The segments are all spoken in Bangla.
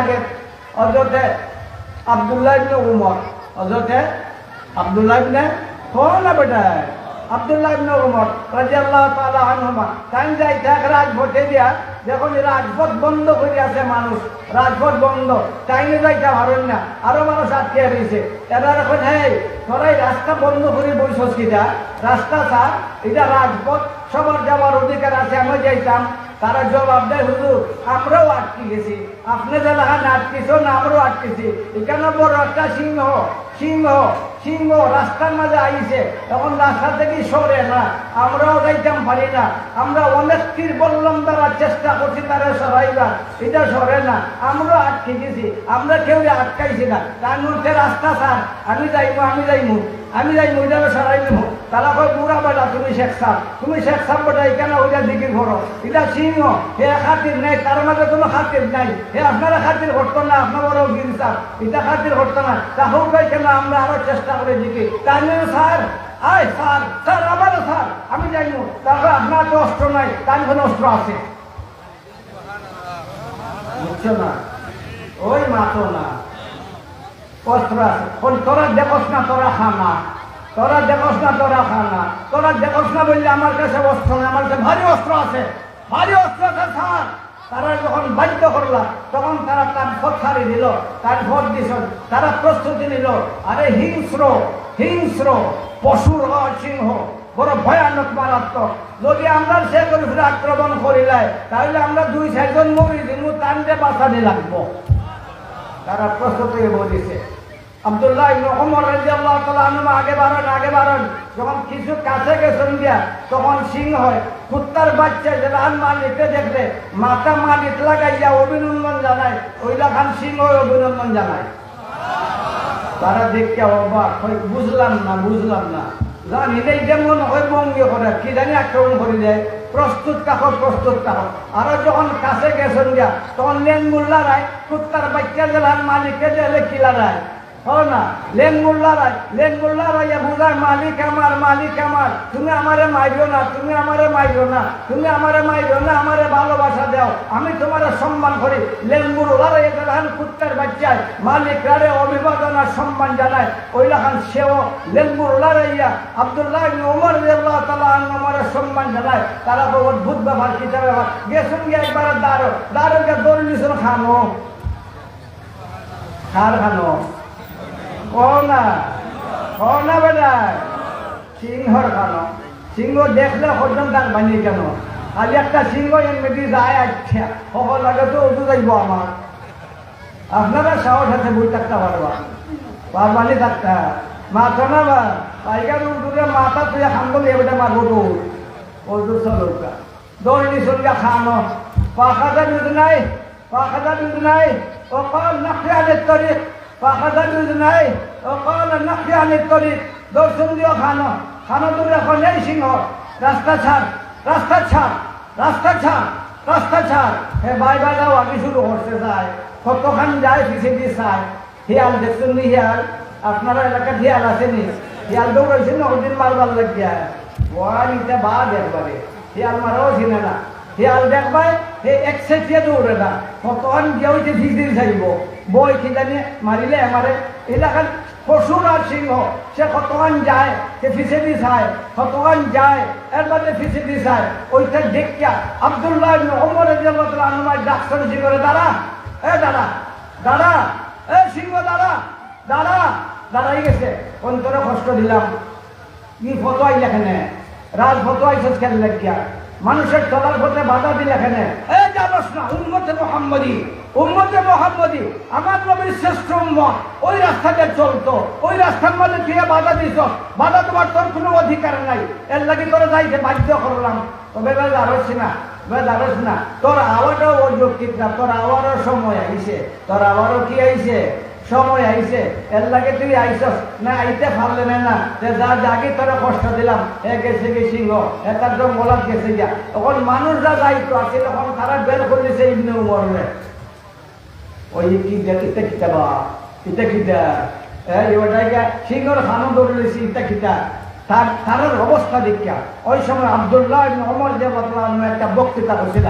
আগে হজরতে আবদুল্লাহ ইবনে উমর হজরতে আবদুল্লাহ ইবনে কোন বেটা? আবদুল্লাহ ইবনে উমর রাদিয়াল্লাহু তাআলা আনহুমা যাই থাক রাজপথে দিয়া রাজপথ বন্ধ করে আছে মানুষ, রাজপথ বন্ধ, টাইমে যাইতে পারেন না, আরও মানুষ আটকে রয়েছে এরা এখন হ্যাঁ তোরাই রাস্তা বন্ধ করে বইছস কিটা? রাস্তা এটা রাজপথ, সবার যাওয়ার অধিকার আছে, আমি যাইতাম। তারা জবাব দেয়, হুজুর, আমরাও আটকে গেছি। আপনি যে লাগান আটকেছ না আমরাও আটকেছি। এখানে বড় একটা সিংহ সিংহ সিংহ রাস্তার মাঝে আইছে। তখন রাস্তা থেকে সরে না আমরাও যাইতাম পারি না। আমরা অনেক তীর বললাম তারা চেষ্টা করছি, তারা সরাইবার এটা সরে না। আমরাও আটকে গেছি। আমরা কেউ আটকাইছি না। তার মধ্যে রাস্তা স্যার আমি যাইমু আমি যাইমু। আমি যাই মহিলারা সরাই নেব। তারা কয় বুড়া বেটা, তুমি শেখ সাহ। তুমি শেখ সাহ বেটা, এখানে ওইটা দিকে করো। এটা সিংহ, হে খাতির নেই, তার মাঝে কোনো খাতির নাই। হে, আপনারা খাতির করতো না আপনার বড় গিরি স্যার এটা খাতির করতো না। তাহলে কই কেন আমরা আরও চেষ্টা করে দিকে তাই স্যার। আয়, স্যার স্যার আমারও স্যার। আমি যাইমু তারপর আপনার তো অস্ত্র নাই তাই কোনো অস্ত্র আছে? বুঝছ না? ওই মাতো না। অস্ত্র আছে। তোরা দেখোস না, তোরা খানা তোরা দেখোস না তোরা খানা তোরা দেখোস না বললে আমার কাছে অস্ত্র নেই, আমার কাছে ভারী অস্ত্র আছে। ভারী অস্ত্র আছে, স্যার। তারা যখন বাধ্য করলা, তখন তারা তার ভোট ছাড়ি দিল, তার ভোট দিছ, তারা প্রস্তুতি নিল। আরে হিংস্র হিংস্র পশুর সিংহ, বড় ভয়ানক মারাত্মক। যদি আমরা সে করে আক্রমণ করিলাই, তাহলে আমরা দুই চারজন মরি দিব তান্ডে বাঁচানি লাগবো। তারা প্রস্তুতি বলেছে আব্দুল্লাহ আগে আগে যখন কিছু কাছে তখন সিং হয় বাচ্চা অভিনন্দন জানায় সিং হয় অভিনন্দন জানায়। তারা দেখতে অবাক বুঝলাম না বুঝলাম না। জানি নেই যেমন হয় বঙ্গে করে কি জানি আক্রমণ করে প্রস্তুত কাকর প্রস্তুত কাকর আরও যখন কাছে গেছেন গিয়া, তখন লেনগুল্লা রায়, কুত্তার বাচ্চা জেলার মালিককে দিলে কিলা রায় না। রায় বুঝায় মালিক মালিক তুমি আমারে না, তুমি আমারে না, তুমি আমারে না, আমারে ভালোবাসা আমি তোমার সম্মান করি। লেনগুল্লা রায় জেলান কুত্তার অভিবাদন আর সম্মান জানায়। ওই লাখান সেও রাদিয়াল্লাহু তাআলা আনহু আমারে সম্মান জানায়। তারা তো অদ্ভুত ব্যাপার, কি ব্যাপার? গেছেন গিয়ে একবার দাঁড়ো গিয়ে দৌড় খানো খার খানো কনা কনা বেটা সিংহর খানো সিংহ দেখলে হজম তার বানিয়ে কেন? খালি একটা সিংহ এমনি যায় আচ্ছা সকল লাগে তো উঠু যাইব আমার আপনারা সাহস আছে বই থাকতে পারবা। পারবানি থাকতা। মাথা না বা পাইকার উঠুরে মাথা তুই বলে এবারে মারবো দৌড় ওই দূর চলুকা দৌড় নিচলিয়া খানো পাখাদা বিউদ নাই পাখাদা বিউদ নাই ও কল নাকি আনের তরিক নাই ও কল নাকি আনের তরিক দর্শন দিও খানো খানো তুমি এখন এই সিংহ। রাস্তা ছাড় রাস্তা ছাড় রাস্তা ছাড় রাস্তা ছাড়। হে বাই বাই যাও আমি শুরু করতে চাই। কতখান যায় পিছিয়ে দিয়ে চাই। হিয়াল দেখছেন নি হিয়াল? আপনারা এলাকার হিয়াল আছে নি হিয়াল দৌড়াইছেন না ওদিন মারবার লাগিয়া। ওয়ান ইটা বাদ একবারে। হিয়াল মারাও চিনে না। হিয়াল দেখবাই, হে এক সেটিয়ে দৌড়ে না। কতক্ষণ গিয়ে হইতে ফিজির যাইব। বই জানি মারিলে আমারে, এলাকার পশুর আর সিংহ, সে কতক্ষণ যায়, সে ফিসে দি চায় কতক্ষণ যায় এর বাদে ফিসে দি চায় ওইটা দেখিয়া আবদুল্লাহ ওমর রাদিয়াল্লাহু ডাক্তার জি করে, দাঁড়া, এ দাঁড়া দাঁড়া, এ সিংহ, দাঁড়া দাঁড়া, দাঁড়াই গেছে, অন্তরে কষ্ট দিলাম, কি ফটো আইলে এখানে রাজ ফটো আইসে খেল লাগিয়া মানুষের চলার পথে বাধা দিলে এখানে। এ জানোস না উম্মতে মোহাম্মদী উম্মতে মোহাম্মদী, আমার নবীর শ্রেষ্ঠ উম্মত, ওই রাস্তাতে চলতো, ওই রাস্তার মধ্যে তুই বাধা দিছ, বাধা তোমার তোর কোনো অধিকার নাই। এর লাগি করে যাইতে বাধ্য করলাম। তবে দাঁড়াচ্ছি না? তোর আওয়ারও অযৌক্তিক না, তোর আওয়ারও সময় আইছে। তোর আওয়ারও কি আইছে? সময় আইছে। এর লাগে তুই আইসস না, আইতে পারলে না যে যা জাগি তোরা কষ্ট দিলাম। এ গেছে গে সিংহ? এ তার জঙ্গলাত গেছে গিয়া। তখন মানুষ যা যাইতো আছে, তখন তারা বের করে দিছে ইবনে ওই কি দেখ ইটা কিতা বা ইটা কিতা ওটাই গিয়া সিংহর খানো দৌড়েছি ইটা কিতা তার তার অবস্থা দেখিয়া। ওই সময় আবদুল্লাহ ওমর যে একটা বক্তৃতা করছিল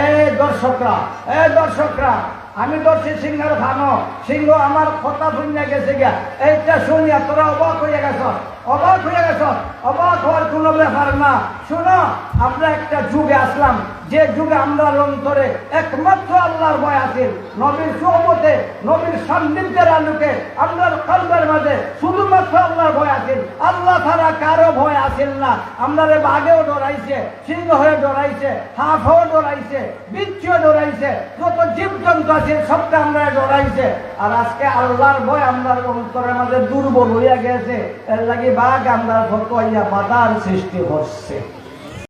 এ দর্শকরা এ দর্শকরা আমি ধরছি সিংহের ভানো সিংহ আমার কথা শুনে গেছে গিয়া। এইটা শুনিয়া তোরা অবাক হয়ে গেছ। অবাক হয়ে গেছ। অবাক হওয়ার কোনো ব্যাপার না। শোনো, আমরা একটা যুগে আসলাম। যে যুগে আমরা অন্তরে একমাত্র আল্লাহর ভয় আছেন নবীর সোহবতে, নবীর সান্নিধ্যের আলোকে আমরা কলবের মাঝে শুধুমাত্র আল্লাহর ভয় আছেন আল্লাহ ছাড়া কারও ভয় আছেন না। আমরা বাঘেও ডরাইছে সিংহ হয়ে ডরাইছে, হাঁসও ডরাইছে, বিচ্ছিও ডরাইছে, যত জীবজন্তু আছে সবটা আমরা ডরাইছে। আর আজকে আল্লাহর ভয় আমরা অন্তরের মাঝে দুর্বল হইয়া গেছে। এর লাগি বাঘ আমরা ভক্ত হইয়া বাধার সৃষ্টি হচ্ছে।